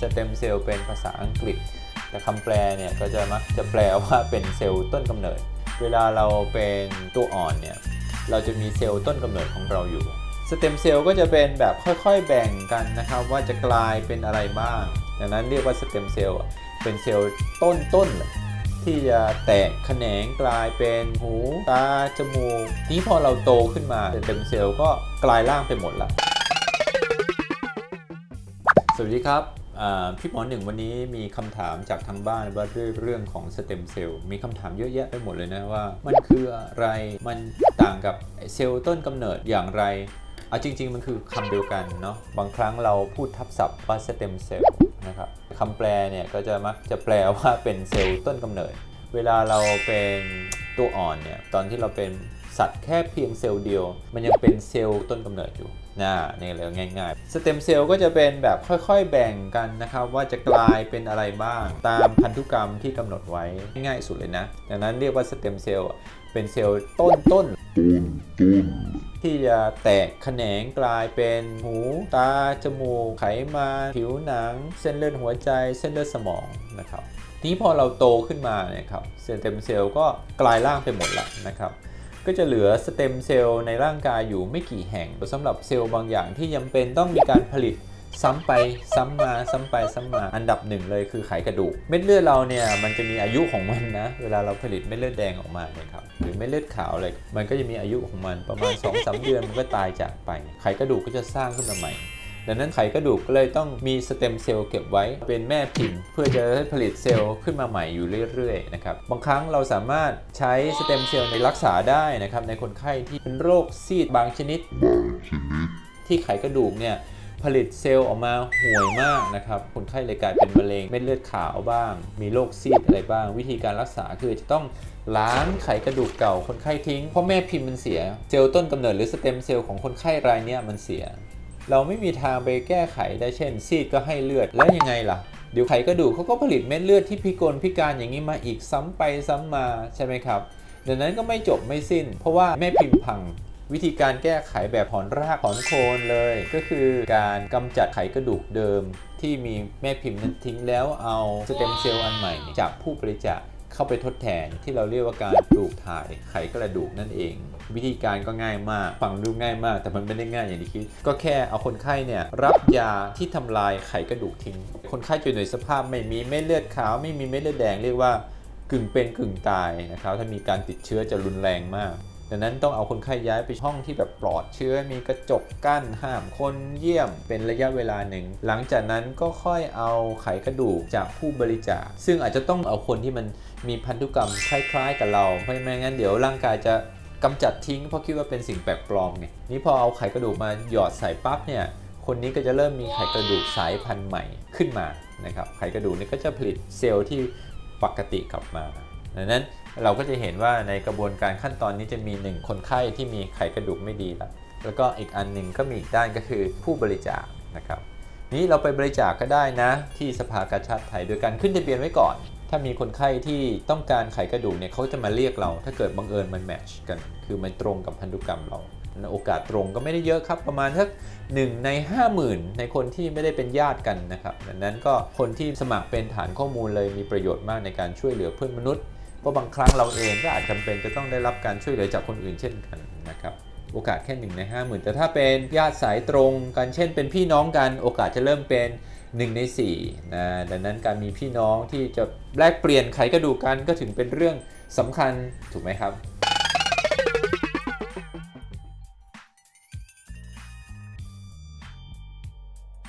สเต็มเซลล์เป็นภาษาอังกฤษ แต่คำแปลเนี่ยก็จะมักจะแปลว่าเป็นเซลล์ต้นกำเนิด เวลาเราเป็นตัวอ่อนเนี่ยเราจะมีเซลล์ต้นกำเนิดของเราอยู่สเต็มเซลล์ก็จะเป็นแบบค่อยๆแบ่งกันนะครับ ว่าจะกลายเป็นอะไรบ้างดังนั้นเรียกว่าสเต็มเซลล์เป็นเซลล์ต้นๆเลยที่จะแตกแขนงกลายเป็นหูตาจมูกทีนี้พอเราโตขึ้นมาสเต็มเซลล์ก็กลายร่างไปหมดละสวัสดีครับ พี่หมอหนึ่งวันนี้มีคำถามจากทางบ้านว่าด้วยเรื่องของสเต็มเซลล์มีคำถามเยอะแยะไปหมดเลยนะว่า มันคืออะไรมันต่างกับเซลล์ต้นกำเนิดอย่างไรเอาจริง ๆ มันคือคำเดียวกันเนาะบางครั้งเราพูดทับศัพท์ว่าสเต็มเซลล์นะครับคำแปลเนี่ยก็จะมักจะแปลว่าเป็นเซลล์ต้นกำเนิด เวลาเราเป็นตัวอ่อนเนี่ยตอนที่เราเป็น สัตว์แค่เพียงเซลล์เดียว มันยังเป็นเซลล์ต้นกำเนิดอยู่นะนี่เลยง่ายๆ สเต็มเซลล์ก็จะเป็นแบบค่อยๆแบ่งกันนะครับ ว่าจะกลายเป็นอะไรบ้าง ตามพันธุกรรมที่กำหนดไว้ง่ายๆสุดเลยนะ ดังนั้นเรียกว่าสเต็มเซลล์เป็นเซลล์ต้นต้นๆที่จะแตกแขนงกลายเป็นหูตา จมูก ไขมันผิวหนัง เส้นเลือดหัวใจ เส้นเลือดสมองนะครับทีนี้พอเราโตขึ้นมาเนี่ยครับสเต็มเซลล์ก็กลายร่างไปหมดแล้วนะครับ ก็จะเหลือสเต็มเซลล์ในร่างกายอยู่ไม่กี่แห่งสำหรับเซลล์บางอย่างที่ยังเป็นต้องมีการผลิตซ้ำไปซ้ำมาซ้ำไปซ้ำมาอันดับหนึ่งเลยคือไขกระดูก เม็ดเลือดเราเนี่ยมันจะมีอายุของมันนะ เวลาเราผลิตเม็ดเลือดแดงออกมาเนี่ยครับหรือเม็ดเลือดขาวอะไรมันก็จะมีอายุของมันประมาณ2-3เดือนมันก็ตายจากไป ไขกระดูกก็จะสร้างขึ้นมาใหม่ ดังนั้นไขกระดูกก็เลยต้องมีสเต็มเซลล์เก็บไว้เป็นแม่พิมพ์ เพื่อจะให้ผลิตเซลล์ขึ้นมาใหม่อยู่เรื่อยๆนะครับบางครั้งเราสามารถใช้สเต็มเซลล์ในรักษาได้นะครับในคนไข้ที่เป็นโรคซีดบางชนิด ที่ไขกระดูกเนี่ยผลิตเซลล์ออกมาห่วยมากนะครับ คนไข้เลยกลายเป็นมะเร็งเม็ดเลือดขาวบ้าง มีโรคซีดอะไรบ้าง วิธีการรักษาคือจะต้องล้างไขกระดูกเก่าคนไข้ทิ้ง เพราะแม่พิมพ์มันเสีย เซลล์ต้นกำเนิดหรือสเต็มเซลล์ของคนไข้รายนี้มันเสีย เราไม่มีทางไปแก้ไขได้เช่น ซีดก็ให้เลือดแล้วยังไงล่ะเดี๋ยวไขกระดูกเขาก็ผลิตเม็ดเลือดที่พิกลพิการอย่างนี้มาอีกซ้ำไปซ้ำมาใช่ไหมครับดังนั้นก็ไม่จบไม่สิ้น เพราะว่าแม่พิมพ์พังวิธีการแก้ไขแบบถอนรากถอนโคนเลย ก็คือการกำจัดไขกระดูกเดิม ที่มีแม่พิมพ์นั้นทิ้งแล้วเอาสเต็มเซลล์อันใหม่จากผู้บริจาค เข้าไปทดแทนที่เราเรียกว่าการปลูกถ่ายไขกระดูกนั่นเอง วิธีการก็ง่ายมากฟังดูง่ายมาก แต่มันไม่ได้ง่ายอย่างที่คิด ก็แค่เอาคนไข้เนี่ยรับยาที่ทำลายไขกระดูกทิ้ง คนไข้จะอยู่ในสภาพไม่มีเม็ดเลือดขาว ไม่มีเม็ดเลือดแดงเรียกว่ากึ่งเป็นกึ่งตายนะครับถ้ามีการติดเชื้อจะรุนแรงมาก ดังนั้นต้องเอาคนไข้ย้ายไปห้องที่แบบปลอดเชื้อมีกระจกกั้นห้ามคนเยี่ยมเป็นระยะเวลาหนึ่ง หลังจากนั้นก็ค่อยเอาไขกระดูกจากผู้บริจาค ซึ่งอาจจะต้องเอาคนที่มันมีพันธุกรรมคล้าย ๆ กับเราเพราะไม่งั้นเดี๋ยวร่างกายจะกำจัดทิ้งเพราะคิดว่าเป็นสิ่งแปลกปลอมไงนี่พอเอาไขกระดูกมาหยอดใส่ปั๊บเนี่ยคนนี้ก็จะเริ่มมีไขกระดูกสายพันธุ์ใหม่ขึ้นมานะครับไขกระดูกนี่ก็จะผลิตเซลล์ที่ปกติกลับมา ดังนั้นเราก็จะเห็นว่าในกระบวนการขั้นตอนนี้จะมี 1 คนไข้ที่มีไขกระดูกไม่ดีแล้วแล้วก็อีกอันหนึ่งก็มีอีกด้านก็คือผู้บริจาคนะครับนี้เราไปบริจาคก็ได้นะ ที่สภากาชาติไทยโดยการขึ้นทะเบียนไว้ก่อน ถ้ามีคนไข้ที่ต้องการไขกระดูกเนี่ยเขาจะมาเรียกเรา ถ้าเกิดบังเอิญมันแมทช์กัน คือมันตรงกับพันธุกรรมเราโอกาสตรงก็ไม่ได้เยอะครับ ประมาณสักหนึ่งใน 50,000 ในคนที่ไม่ได้เป็นญาติกันนะครับดังนั้นก็คนที่สมัครเป็นฐานข้อมูลเลยมีประโยชน์มากในการช่วยเหลือเพื่อนมนุษย์ เพราะบางครั้งเราเองก็อาจจำเป็นจะต้องได้รับการช่วยเหลือจากคนอื่นเช่นกันนะครับโอกาสแค่1ใน50,000แต่ถ้าเป็นญาติสายตรงกันเช่นเป็นพี่น้องกันโอกาสจะเริ่มเป็น 1 ใน4นะดังนั้นการมีพี่น้องที่จะแลกเปลี่ยนไขกระดูกกันก็ถึงเป็นเรื่องสำคัญถูกไหมครับ